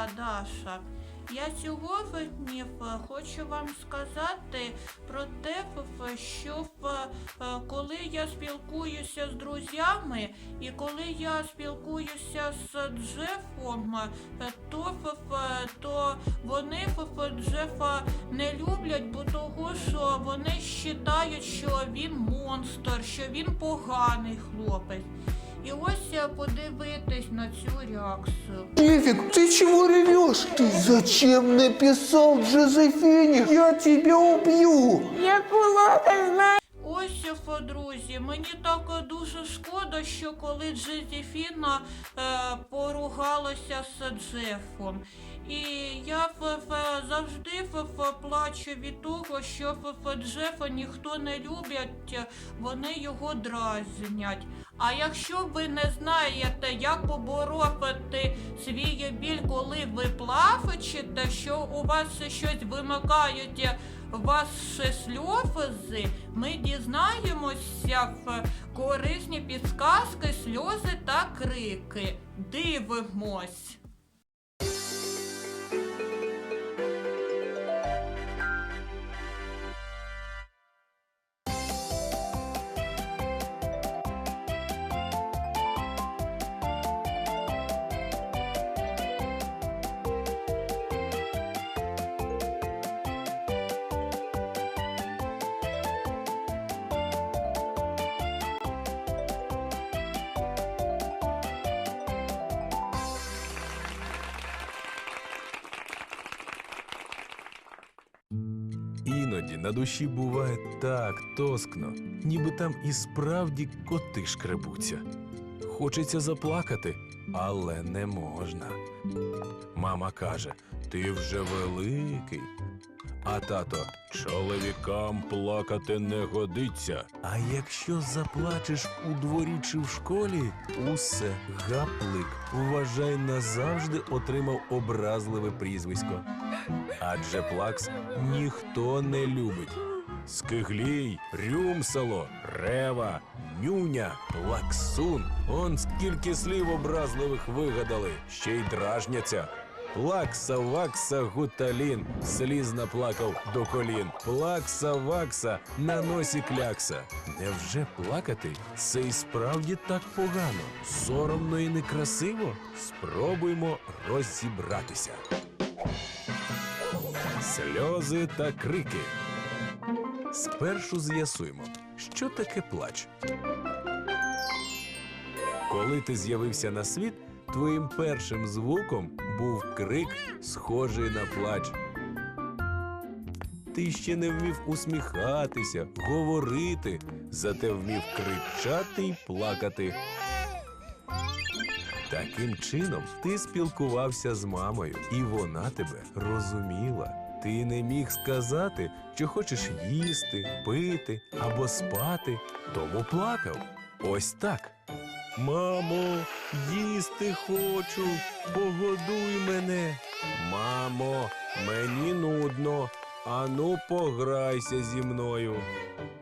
я Даша. Я сьогодні е, хочу вам сказати про те, що е, коли я спілкуюся з друзями і коли я спілкуюся з Джефом, е, то, то вони Джефа не люблять, бо того, що вони вважають, що він монстр, що він поганий хлопець. І ось е, подивитись на цю реакцію. Эвик, ты чего ревешь? Ты зачем написал Джозефине? Я тебя убью! Я плохо знаю. Е, друзі, мені так е, дуже шкода, що коли Джозефіна е, поругалася з Джефом. І я завжди плачу від того, що Джефа ніхто не любить, вони його дразнять. А якщо ви не знаєте, як побороти свій біль, коли ви плачете, що у вас щось вимикають ваші сльози, ми дізнаємося в корисні підсказки, сльози та крики. Дивимось. Іноді на душі буває так тоскно, ніби там і справді коти шкребуться. Хочеться заплакати, але не можна. Мама каже: Ти вже великий. А тато чоловікам плакати не годиться. А якщо заплачеш у дворі чи в школі, усе гаплик, вважай, назавжди отримав образливе прізвисько. Адже плакс ніхто не любить. Скиглій, рюмсало, рева, нюня, плаксун. Он скільки слів образливих вигадали, ще й дражняться. Плакса, вакса, гуталін, сліз наплакав до колін. Плакса, вакса, на носі клякса. Невже плакати це і справді так погано? Соромно і некрасиво? Спробуймо розібратися. Сльози та крики. Спершу з'ясуємо, що таке плач. Коли ти з'явився на світ, твоїм першим звуком був крик, схожий на плач. Ти ще не вмів усміхатися, говорити, зате вмів кричати й плакати. Таким чином ти спілкувався з мамою, і вона тебе розуміла. Ти не міг сказати, що хочеш їсти, пити або спати, тому плакав. Ось так. Мамо, їсти хочу, погодуй мене. Мамо, мені нудно. Ану, пограйся зі мною.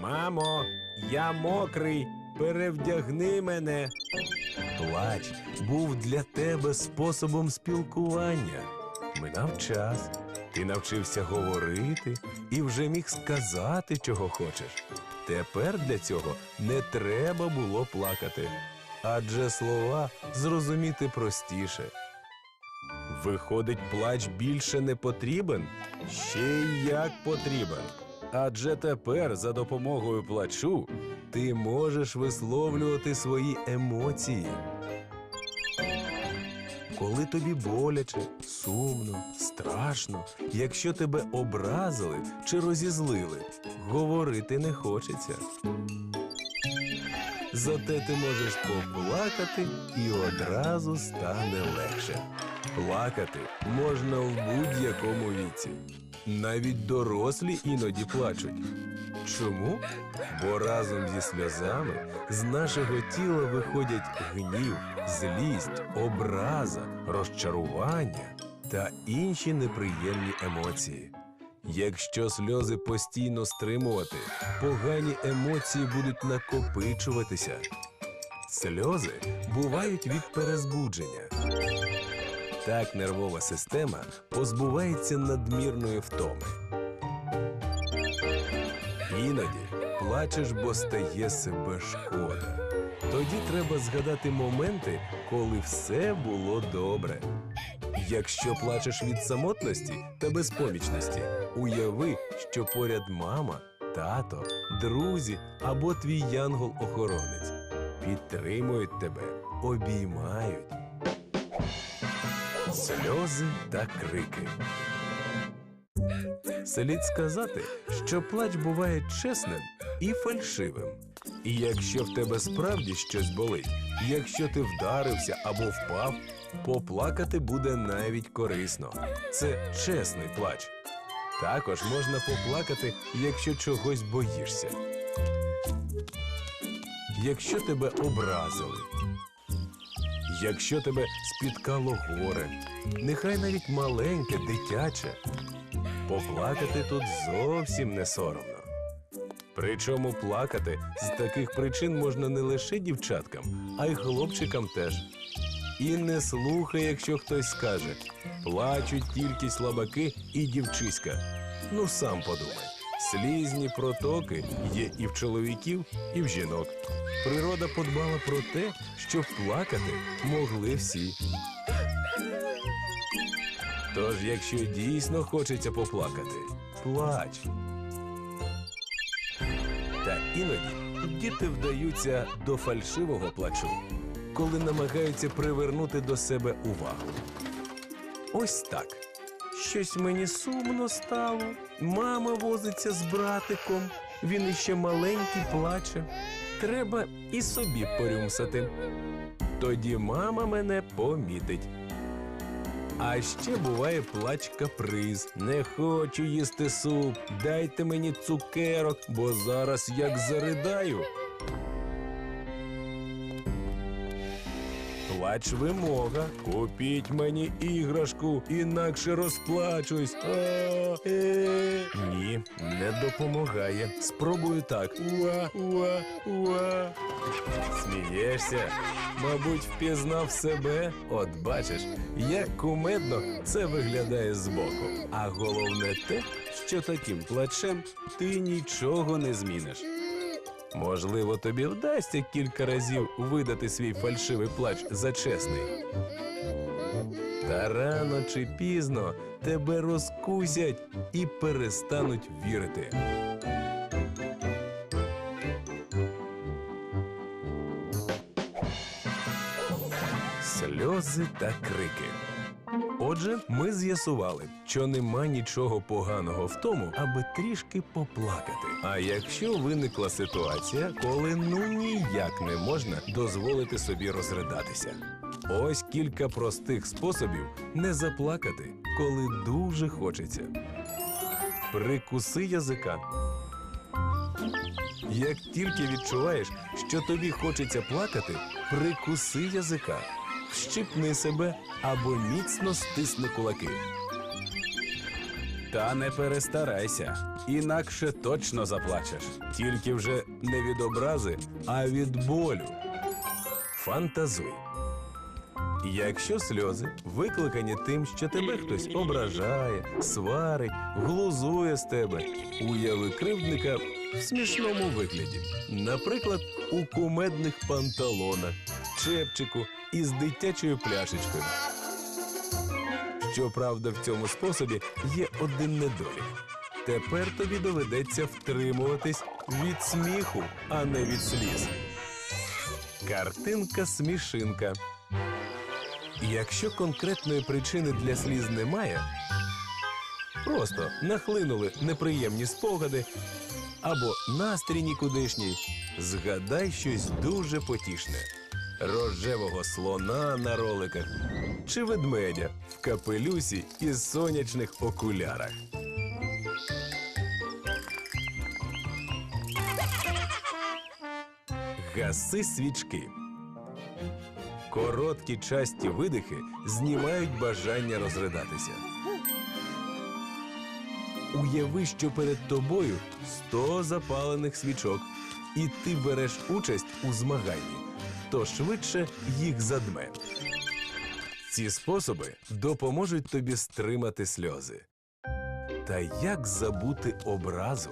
Мамо, я мокрий, перевдягни мене. Плач був для тебе способом спілкування. Минав час, ти навчився говорити і вже міг сказати, чого хочеш. Тепер для цього не треба було плакати, адже слова зрозуміти простіше. Виходить, плач більше не потрібен? Ще й як потрібен. Адже тепер за допомогою плачу ти можеш висловлювати свої емоції. Коли тобі боляче, сумно, страшно, якщо тебе образили чи розізлили, говорити не хочеться. Зате ти можеш поплакати і одразу стане легше. Плакати можна в будь-якому віці. Навіть дорослі іноді плачуть. Чому? Бо разом зі сльозами з нашого тіла виходять гнів, злість, образа, розчарування та інші неприємні емоції. Якщо сльози постійно стримувати, погані емоції будуть накопичуватися. Сльози бувають від перезбудження. Так нервова система позбувається надмірної втоми. Іноді плачеш, бо стає себе шкода. Тоді треба згадати моменти, коли все було добре. Якщо плачеш від самотності та безпомічності, уяви, що поряд мама, тато, друзі або твій янгол-охоронець підтримують тебе, обіймають. Сльози та крики. Слід сказати, що плач буває чесним і фальшивим. І якщо в тебе справді щось болить, якщо ти вдарився або впав, поплакати буде навіть корисно. Це чесний плач. Також можна поплакати, якщо чогось боїшся. Якщо тебе образили, якщо тебе спіткало горе, нехай навіть маленьке, дитяче, поплакати тут зовсім не соромно. Причому плакати з таких причин можна не лише дівчаткам, а й хлопчикам теж. І не слухай, якщо хтось скаже плачуть тільки слабаки і дівчиська. Ну сам подумай. Слізні протоки є і в чоловіків, і в жінок. Природа подбала про те, щоб плакати могли всі. Тож, якщо дійсно хочеться поплакати, плач. Іноді діти вдаються до фальшивого плачу, коли намагаються привернути до себе увагу. Ось так. Щось мені сумно стало. Мама возиться з братиком, він іще маленький плаче. Треба і собі порюмсати. Тоді мама мене помітить. А ще буває плач каприз. Не хочу їсти суп. Дайте мені цукерок, бо зараз як заридаю. Плач вимога. Купіть мені іграшку, інакше розплачусь. А, е. Ні, не допомагає. Спробую так. Уа, уа, уа. Смієшся? Мабуть, впізнав себе. От бачиш, як кумедно це виглядає збоку. А головне те, що таким плачем ти нічого не зміниш. Можливо, тобі вдасться кілька разів видати свій фальшивий плач за чесний. Та рано чи пізно тебе розкусять і перестануть вірити. Сльози та крики. Отже, ми з'ясували, що нема нічого поганого в тому, аби трішки поплакати. А якщо виникла ситуація, коли ну ніяк не можна дозволити собі розридатися. Ось кілька простих способів не заплакати, коли дуже хочеться. Прикуси язика. Як тільки відчуваєш, що тобі хочеться плакати, прикуси язика, вщипни себе або міцно стисни кулаки. Та не перестарайся, інакше точно заплачеш. Тільки вже не від образи, а від болю. Фантазуй. Якщо сльози викликані тим, що тебе хтось ображає, сварить, глузує з тебе, уяви кривдника в смішному вигляді. Наприклад, у кумедних панталонах, чепчику із дитячою пляшечкою. Щоправда, в цьому способі є один недолік. Тепер тобі доведеться втримуватись від сміху, а не від сліз. Картинка смішинка. Якщо конкретної причини для сліз немає, просто нахлинули неприємні спогади або настрій нікудишній, згадай щось дуже потішне: рожевого слона на роликах чи ведмедя в капелюсі і сонячних окулярах. Гаси свічки. Короткі часті видихи знімають бажання розридатися. Уяви, що перед тобою 100 запалених свічок, і ти береш участь у змаганні, то швидше їх задме. Ці способи допоможуть тобі стримати сльози. Та як забути образу?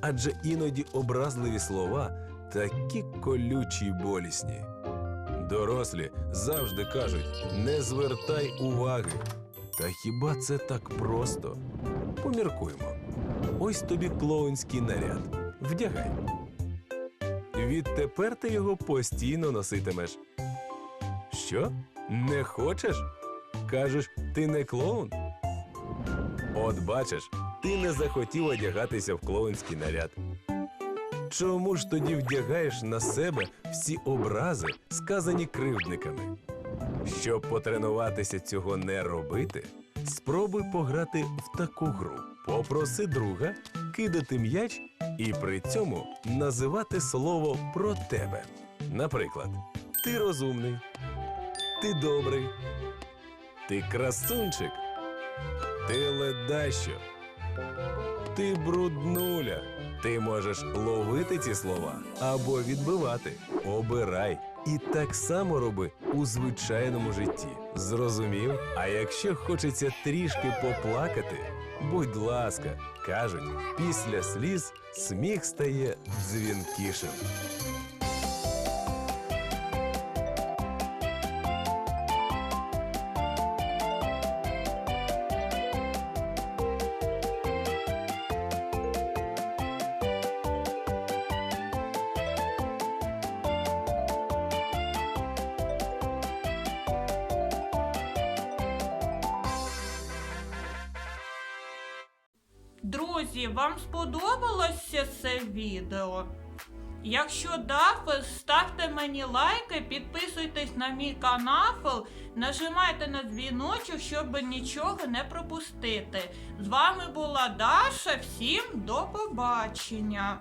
Адже іноді образливі слова такі колючі й болісні. Дорослі завжди кажуть: не звертай уваги. Та хіба це так просто? Поміркуймо. Ось тобі клоунський наряд. Вдягай. Відтепер ти його постійно носитимеш. Що? Не хочеш? Кажеш, ти не клоун? От бачиш, ти не захотів одягатися в клоунський наряд. Чому ж тоді вдягаєш на себе всі образи, сказані кривдниками? Щоб потренуватися цього не робити, спробуй пограти в таку гру. Попроси друга кидати м'яч і при цьому називати слово про тебе. Наприклад, ти розумний, ти добрий, ти красунчик, ти ледащо, ти бруднуля. Ти можеш ловити ці слова або відбивати. Обирай. І так само роби у звичайному житті. Зрозумів? А якщо хочеться трішки поплакати, будь ласка, кажуть, після сліз сміх стає дзвінкішим. Друзі, вам сподобалося це відео? Якщо да, ставте мені лайки, підписуйтесь на мій канал, нажимайте на дзвіночок, щоб нічого не пропустити. З вами була Даша. Всім до побачення!